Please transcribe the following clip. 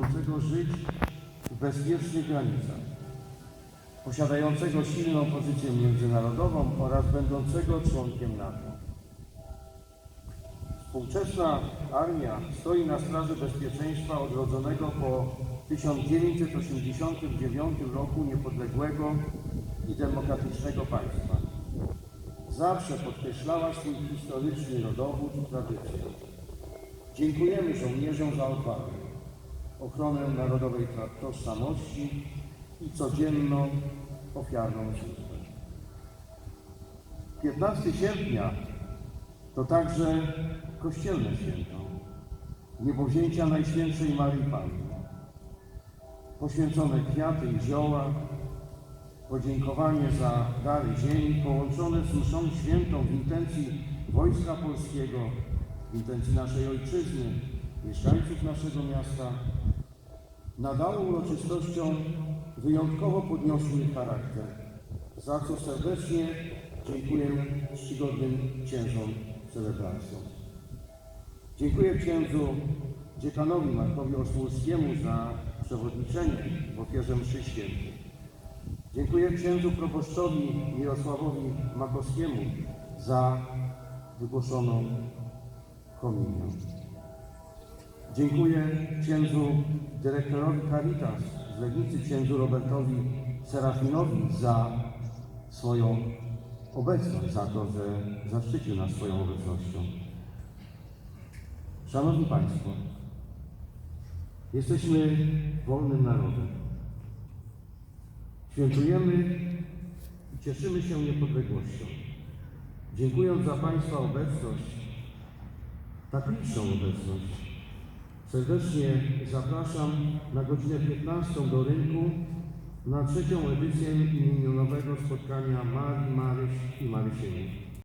chcącego żyć w bezpiecznych granicach, posiadającego silną pozycję międzynarodową oraz będącego członkiem NATO. Współczesna armia stoi na straży bezpieczeństwa odrodzonego po 1989 roku niepodległego i demokratycznego państwa. Zawsze podkreślała swój historyczny rodowód i tradycję. Dziękujemy żołnierzom za odwagę, ochronę narodowej tożsamości i codzienną ofiarną służbę. 15 sierpnia to także kościelne święto niebowzięcia Najświętszej Marii Panny. Poświęcone kwiaty i zioła, podziękowanie za dary ziemi połączone z mszą świętą w intencji Wojska Polskiego, w intencji naszej ojczyzny, mieszkańców naszego miasta, nadało uroczystościom wyjątkowo podniosły charakter, za co serdecznie dziękuję czcigodnym księżom celebracjom. Dziękuję księdzu dziekanowi Markowi Osłowskiemu za przewodniczenie w ofierze mszy świętej. Dziękuję księdzu proboszczowi Mirosławowi Makowskiemu za wygłoszoną homilię. Dziękuję księdzu dyrektorowi Caritas z Legnicy, księdzu Robertowi Serafinowi za swoją obecność, za to, że zaszczycił nas swoją obecnością. Szanowni Państwo, jesteśmy wolnym narodem. Świętujemy i cieszymy się niepodległością. Dziękując za Państwa obecność, tak liczną obecność, serdecznie zapraszam na godzinę 15 do rynku na trzecią edycję imionowego spotkania Marii, Maryś i Marysieni.